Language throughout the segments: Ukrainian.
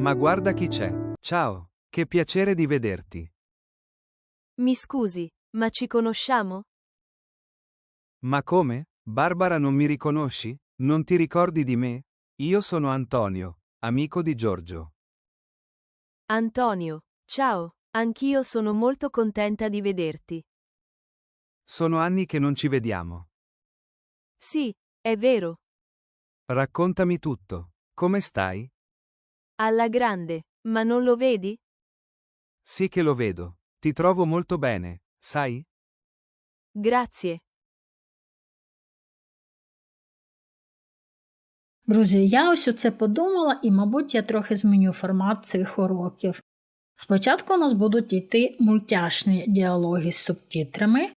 Ma guarda chi c'è. Ciao, che piacere di vederti. Mi scusi, ma ci conosciamo? Ma come? Barbara non mi riconosci? Non ti ricordi di me? Io sono Antonio, amico di Giorgio. Antonio, ciao, anch'io sono molto contenta di vederti. Sono anni che non ci vediamo. Sì, è vero, Raccontami tutto. Come stai? Alla grande, ma non lo vedi? Sì che lo vedo. Ti trovo molto bene, sai? Grazie. Друзі, я ось оце подумала, і, мабуть, я трохи зміню формат цих уроків. Спочатку у нас будуть йти мультяшні діалоги з субтитрами,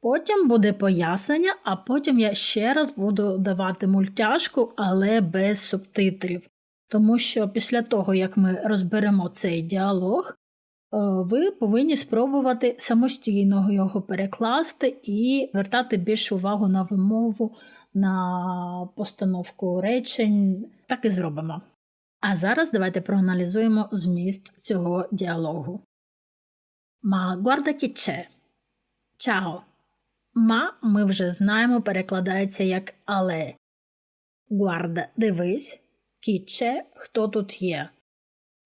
потім буде пояснення, а потім я ще раз буду давати мультяшку, але без субтитрів. Тому що після того, як ми розберемо цей діалог, е, ви повинні спробувати самостійно його перекласти і звертати більше увагу на вимову, на постановку речень. Так і зробимо. А зараз давайте проаналізуємо зміст цього діалогу. Ма guarda chi c'è. Чао. Ма ми вже знаємо перекладається як але. Guarda – дивись, c'è – хто тут є.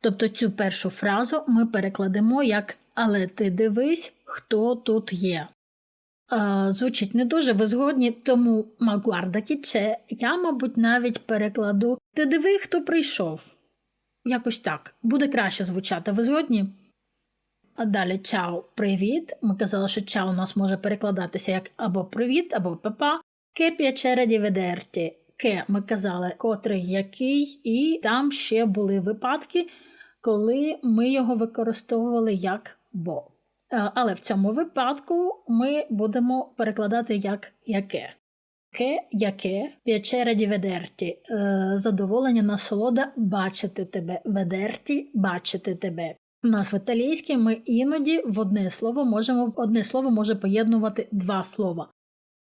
Тобто цю першу фразу ми перекладемо як Але ти дивись, хто тут є. Е, звучить не дуже, ви згодні, тому Магуарда Кіче я, мабуть, навіть перекладу Ти диви, хто прийшов. Якось так. Буде краще звучати, ви згодні? А далі чао, привіт. Ми казали, що чао у нас може перекладатися як або привіт, або папа. Ке piacere di vederti. Ке ми казали, котрий який, і там ще були випадки, коли ми його використовували як бо. Е, Але в цьому випадку ми будемо перекладати як яке. Ке, яке, vederti, е, задоволення, насолода бачити тебе, ведерті, бачити тебе. У нас в італійській ми іноді в одне слово можемо одне слово може поєднувати два слова.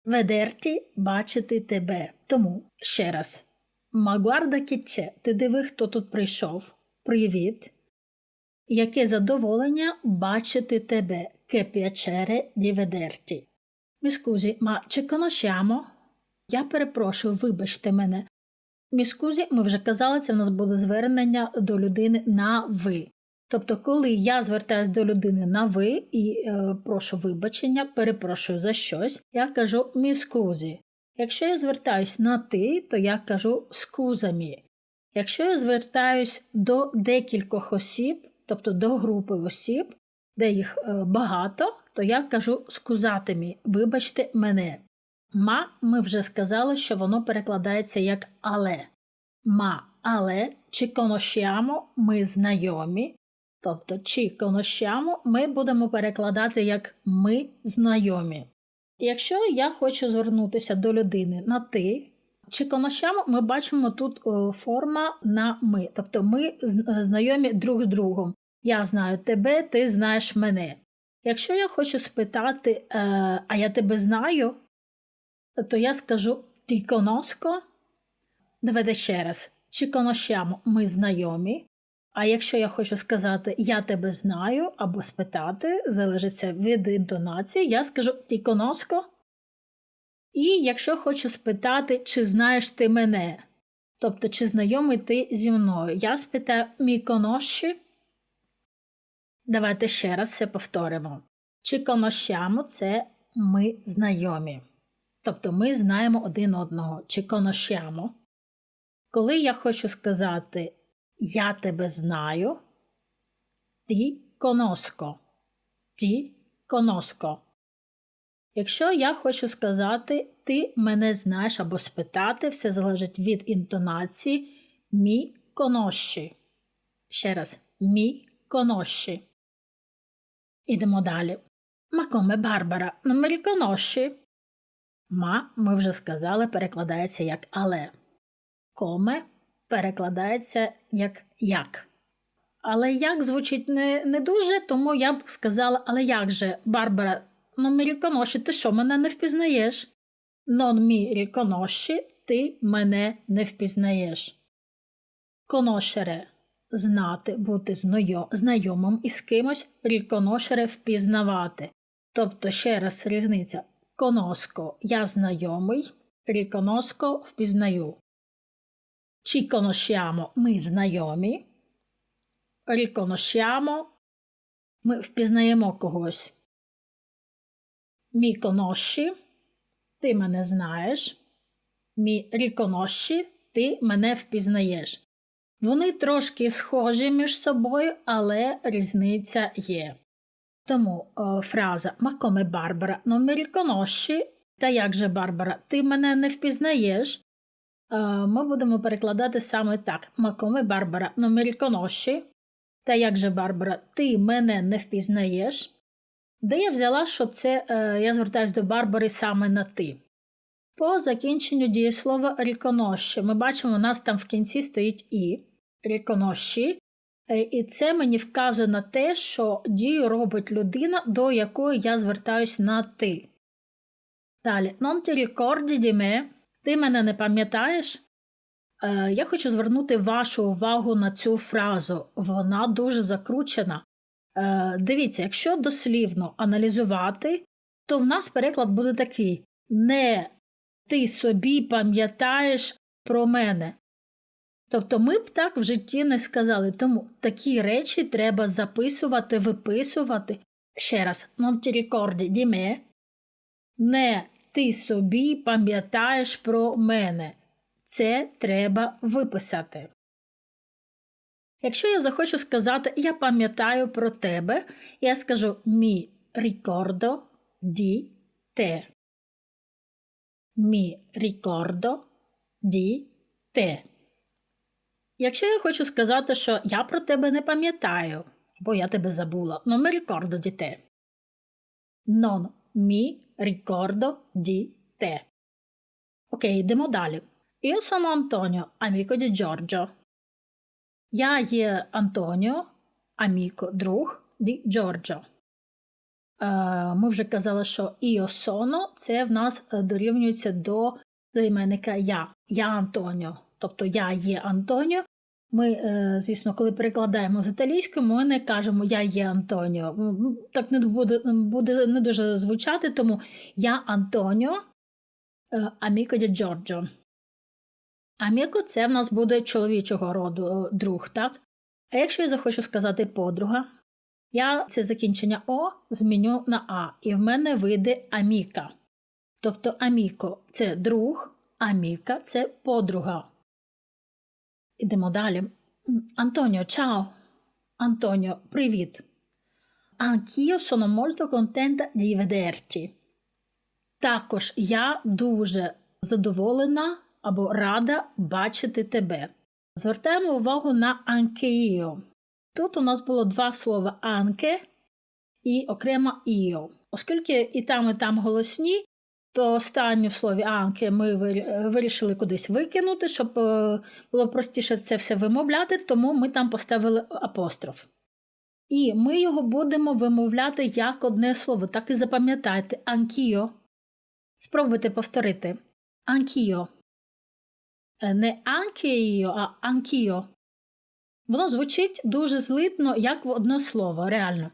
Ведерті бачити тебе. Тому ще раз. Chi c'è, ти диви, хто тут прийшов. Привіт. Яке задоволення бачити тебе, di vederti. Mi scusi, ma ci? Я перепрошую, вибачте мене. Scusi, ми вже казали, це в нас буде звернення до людини на ви. Тобто, коли я звертаюсь до людини на ви і е, прошу вибачення, перепрошую за щось, я кажу scusi. Якщо я звертаюсь на ти, то я кажу scusami. Якщо я звертаюсь до декількох осіб, тобто до групи осіб, де їх е, багато, то я кажу скузатимі, вибачте мене. Ма ми вже сказали, що воно перекладається як але. Ма, але чи conosciamo ми знайомі. Тобто, чи conosciamo ми будемо перекладати як ми знайомі. Якщо я хочу звернутися до людини на ти, чи conosciamo, ми бачимо тут форма на ми. Тобто ми е, знайомі друг з другом. Я знаю тебе, ти знаєш мене. Якщо я хочу спитати, е, а я тебе знаю, то я скажу ти conosco. Давайте ще раз. Чи conosciamo ми знайомі. А якщо я хочу сказати я тебе знаю або спитати, залежить це від інтонації, я скажу ти conosco. І якщо хочу спитати, чи знаєш ти мене, тобто чи знайомий ти зі мною, я спитаю мі conosci? Давайте ще раз все повторимо. Чи conosciamo – це ми знайомі. Тобто ми знаємо один одного. Чи conosciamo. Коли я хочу сказати я тебе знаю, ти conosco. Ті conosco. Якщо я хочу сказати ти мене знаєш або спитати, все залежить від інтонації мі conosci. Ще раз мі conosci. Ідемо далі. Ма коме Барбара, mi riconosci? Ма, ми вже сказали, перекладається як але. Коме перекладається як як. Але як звучить не, не дуже, тому я б сказала, але як же, Барбара, non mi ти що, мене не впізнаєш? Non mi ти мене не впізнаєш. Conoscere знати, бути знайо- знайомим із кимось, ріконошере впізнавати. Тобто, ще раз різниця. Коноско я знайомий, ріконоско впізнаю. Ci conosciamo ми знайомі. Ріконошямо ми впізнаємо когось. Мі коноші ти мене знаєш. Мі ріконоші ти мене впізнаєш. Вони трошки схожі між собою, але різниця є. Тому е, фраза «Ma come Barbara non mi riconosci» та як же Барбара, ти мене не впізнаєш. Е, ми будемо перекладати саме так: «Ma come Barbara non mi riconosci» та як же Барбара, ти мене не впізнаєш. Де я взяла, що це е, я звертаюся до Барбари саме на ти. По закінченню дієслова ріконощі. Ми бачимо, у нас там в кінці стоїть і ріконощі. Е, І це мені вказує на те, що дію робить людина, до якої я звертаюсь на ти. Далі, non ti ricordi di me? Ти мене не пам'ятаєш? Е, я хочу звернути вашу увагу на цю фразу. Вона дуже закручена. Е, дивіться, якщо дослівно аналізувати, то в нас переклад буде такий: не ти собі пам'ятаєш про мене. Тобто ми б так в житті не сказали, тому такі речі треба записувати, виписувати. Ще раз, non ti ricordi di me, не ти собі пам'ятаєш про мене. Це треба виписати. Якщо я захочу сказати Я пам'ятаю про тебе, я скажу mi ricordo di te. Mi ricordo di te. Якщо я хочу сказати, що я про тебе не пам'ятаю, або я тебе забула, non mi ricordo di te. Non mi ricordo di te. Окей, йдемо далі. Io sono Antonio, amico di Giorgio. Я є Антоніо, аміко, друг di Giorgio. Ми вже казали, що io sono – це в нас дорівнюється до займенника я. Я Антоніо. Тобто я є Антоніо. Ми, е, звісно, коли перекладаємо з італійської, ми не кажемо Я є Антоніо. Так не буде, буде не дуже звучати, тому я Антоніо, аміко ді Джорджо. Аміко це в нас буде чоловічого роду е, друг, так? А якщо я захочу сказати подруга, я це закінчення О зміню на А, і в мене вийде аміка. Тобто аміко це друг, аміка це подруга. Ідемо далі. Антоніо, чао. Антоніо, привіт. Anch'io sono molto contenta di vederti. Також я дуже задоволена або рада бачити тебе. Звертаємо увагу на anche io. Тут у нас було два слова anche і окремо io. Оскільки і там, і там голосні, то останнє в слові анке ми вирішили кудись викинути, щоб е, було простіше це все вимовляти, тому ми там поставили апостроф. І ми його будемо вимовляти як одне слово, так і запам'ятайте анкіо. Спробуйте повторити. Анкіо. Е, Не анкеїо, а анкіо. Воно звучить дуже злитно, як в одне слово, реально.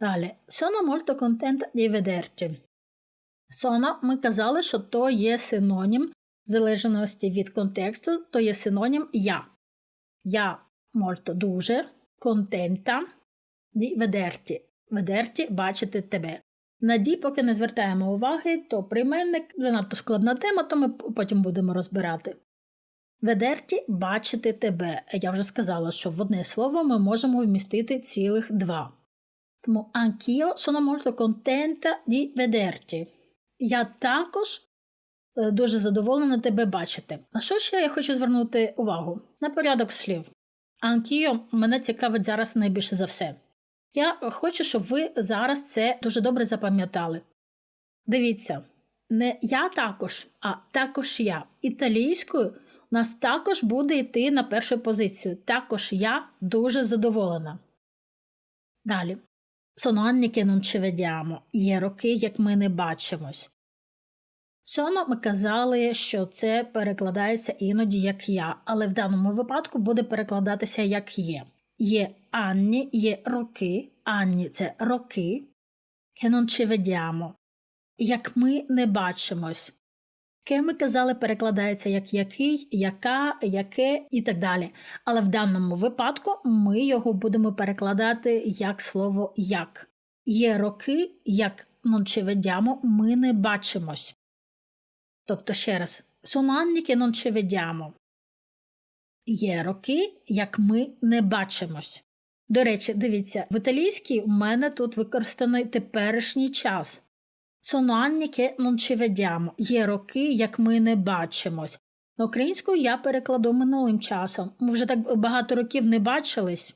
Далі. Sono molto contenta di vederti. Sono, ми казали, що то є синонім, в залежності від контексту, то є синонім я. Я molto дуже контента di vederti. Vederti – бачити тебе. На ді, поки не звертаємо уваги, то прийменник занадто складна тема, то ми потім будемо розбирати. Ведерті бачити тебе. Я вже сказала, що в одне слово ми можемо вмістити цілих два. Тому anch'io sono molto contenta di vederti. Я також е, дуже задоволена тебе бачити. На що ще я хочу звернути увагу? На порядок слів. Anch'io мене цікавить зараз найбільше за все. Я хочу, щоб ви зараз це дуже добре запам'ятали. Дивіться, не я також, а також я. Італійською у нас також буде йти на першу позицію. Також я дуже задоволена. Далі. Che non ci vediamo. Є роки, як ми не бачимось. Соно ми казали, що це перекладається іноді як я, але в даному випадку буде перекладатися як є. Є анні, є роки, анні це роки, che non ci vediamo, як ми не бачимось. Ке ми казали, перекладається як який, яка, яке і так далі. Але в даному випадку ми його будемо перекладати як слово як. Є роки, як ci vediamo, ми не бачимось. Тобто ще раз, che non ci. Є роки, як ми не бачимось. До речі, дивіться, в італійській у мене тут використаний теперішній час. Sono anni non ci vediamo. Є роки, як ми не бачимось. На українську я перекладу минулим часом. Ми вже так багато років не бачились.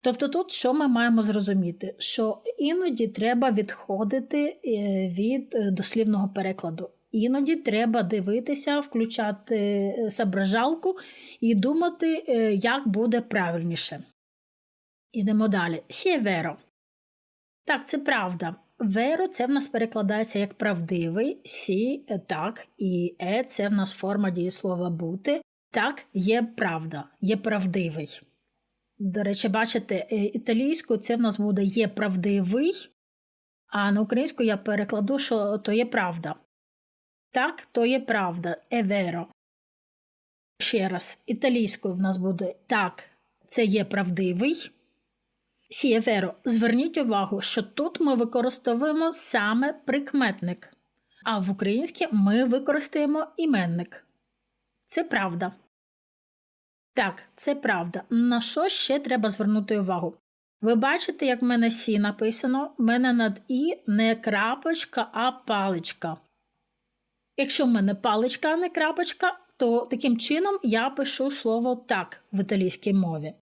Тобто тут що ми маємо зрозуміти? Що іноді треба відходити е, від е, дослівного перекладу. Іноді треба дивитися, включати е, соображалку і думати, е, як буде правильніше. Ідемо далі. Сі веро. Так, це правда. Веро це в нас перекладається як правдивий, сі е, так, і е це в нас форма дієслова бути. Так, є правда, є правдивий. До речі, бачите, е, італійською це в нас буде є правдивий, а на українську я перекладу, що то є правда. Так, то є правда, е веро. Ще раз, італійською в нас буде так, це є правдивий. Сі, веро, зверніть увагу, що тут ми використовуємо саме прикметник, а в українській ми використаємо іменник. Це правда. Так, це правда. На що ще треба звернути увагу? Ви бачите, як в мене сі написано, в мене над і не крапочка, а паличка. Якщо в мене паличка, а не крапочка, то таким чином я пишу слово так в італійській мові.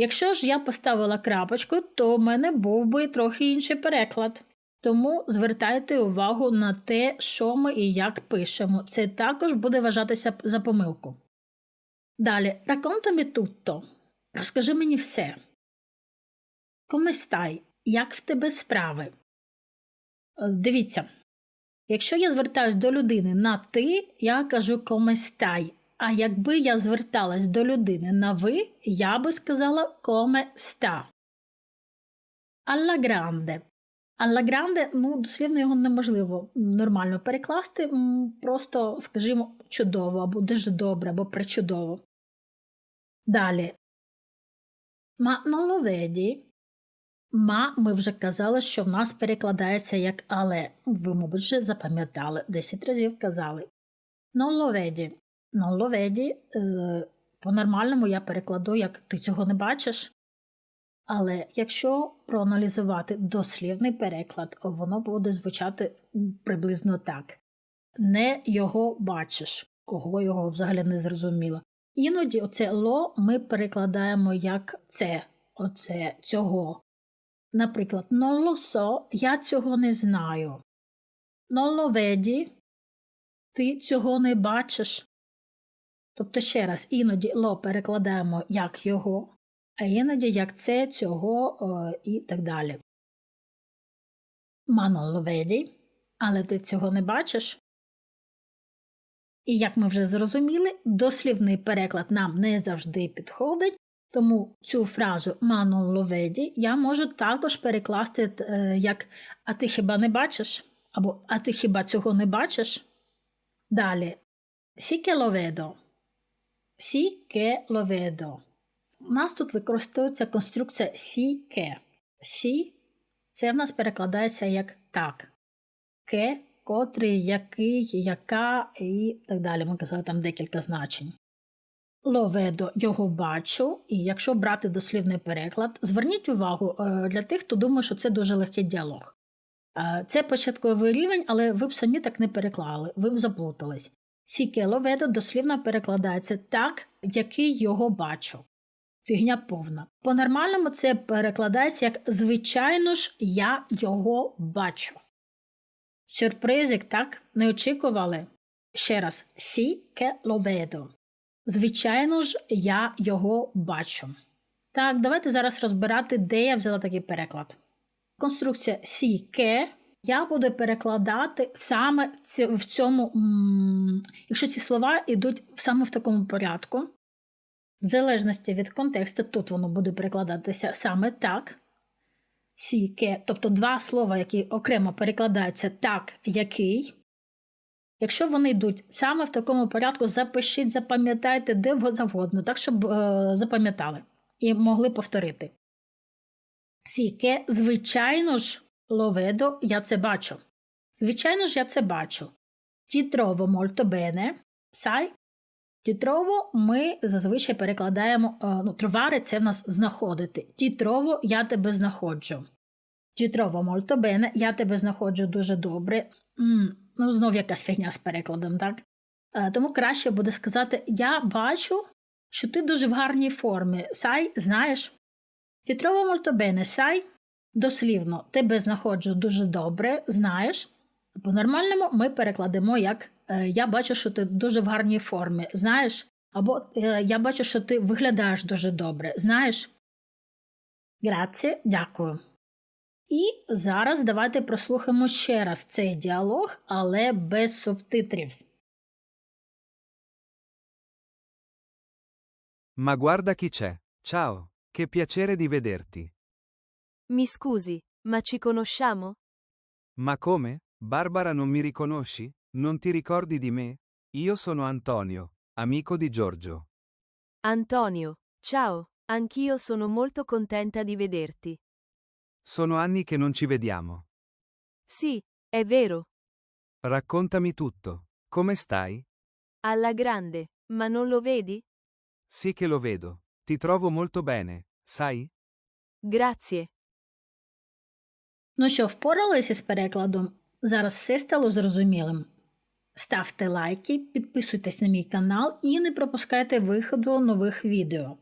Якщо ж я поставила крапочку, то в мене був би трохи інший переклад. Тому звертайте увагу на те, що ми і як пишемо. Це також буде вважатися за помилку. Далі, raccontami tutto. Розкажи мені все. Come stai? Як в тебе справи? Е, Дивіться, якщо я звертаюсь до людини на ти, я кажу come stai. А якби я зверталась до людини на ви, я би сказала come sta. Alla grande. Alla grande, ну, дослівно його неможливо нормально перекласти, просто, скажімо, чудово, або дуже добре, або пречудово. Далі. Ma non lo vedi? Ма ми вже казали, що в нас перекладається як але. Ви, мабуть, вже запам'ятали, 10 разів казали. Non lo vedi. Non lo vedi, по-нормальному я перекладу, як ти цього не бачиш. Але якщо проаналізувати дослівний переклад, воно буде звучати приблизно так: не його бачиш, кого його взагалі не зрозуміло. Іноді оце ло ми перекладаємо як це, оце, цього. Наприклад, non lo so, я цього не знаю. Non lo vedi, ти цього не бачиш. Тобто, ще раз, іноді ло перекладаємо як його, а іноді як це, цього е, і так далі. Non але ти цього не бачиш. І як ми вже зрозуміли, дослівний переклад нам не завжди підходить, тому цю фразу non я можу також перекласти е, як А ти хіба не бачиш? або А ти хіба цього не бачиш? Далі. Sì che lo vedo. У нас тут використовується конструкція «сі ке». «Сі» – це в нас перекладається як так. «Ке» – котрий, який, яка і так далі. Ми казали там декілька значень. «Lo vedo» – його бачу, і якщо брати дослівний переклад, зверніть увагу е, для тих, хто думає, що це дуже легкий діалог. Е, Це початковий рівень, але ви б самі так не переклали, ви б заплутались. «Сі ке дослівно перекладається так, який його бачу. Фігня повна. По-нормальному це перекладається як звичайно ж, я його бачу. Сюрпризик, так? Не очікували? Ще раз, сі lo. Звичайно ж, я його бачу. Так, давайте зараз розбирати, де я взяла такий переклад. Конструкція сі ке я буду перекладати саме в цьому, якщо ці слова йдуть саме в такому порядку, в залежності від контексту, тут воно буде перекладатися саме так. Сіке, тобто два слова, які окремо перекладаються так, який. Якщо вони йдуть саме в такому порядку, запишіть, запам'ятайте де завгодно, так, щоб е, запам'ятали і могли повторити. Сіке, звичайно ж, ловедо, я це бачу. Звичайно ж, я це бачу. Molto bene, sai? Ti trovo ми зазвичай перекладаємо, е, ну, тровари це в нас знаходити. Trovo я тебе знаходжу. Trovo molto bene, я тебе знаходжу дуже добре. М, ну, знов якась фігня з перекладом, так? Е, тому краще буде сказати: Я бачу, що ти дуже в гарній формі. Сай, знаєш? Trovo molto bene, sai? Дослівно, тебе знаходжу дуже добре, знаєш. По-нормальному ми перекладемо як е, Я бачу, що ти дуже в гарній формі, знаєш? Або е, Я бачу, що ти виглядаєш дуже добре, знаєш? Граці, дякую. І зараз давайте прослухаємо ще раз цей діалог, але без субтитрів. Ma guarda chi c'è. Ciao, che piacere di vederti. Mi scusi, ma ci conosciamo? Ma come? Barbara non mi riconosci? Non ti ricordi di me? Io sono Antonio, amico di Giorgio. Antonio, ciao, anch'io sono molto contenta di vederti. Sono anni che non ci vediamo. Sì, è vero, Raccontami tutto. Come stai? alla grande, ma non lo vedi? Sì che lo vedo. Ti trovo molto bene, sai? Grazie. Ну що, впоралися з перекладом? Зараз все стало зрозумілим. Ставте лайки, підписуйтесь на мій канал і не пропускайте виходу нових відео.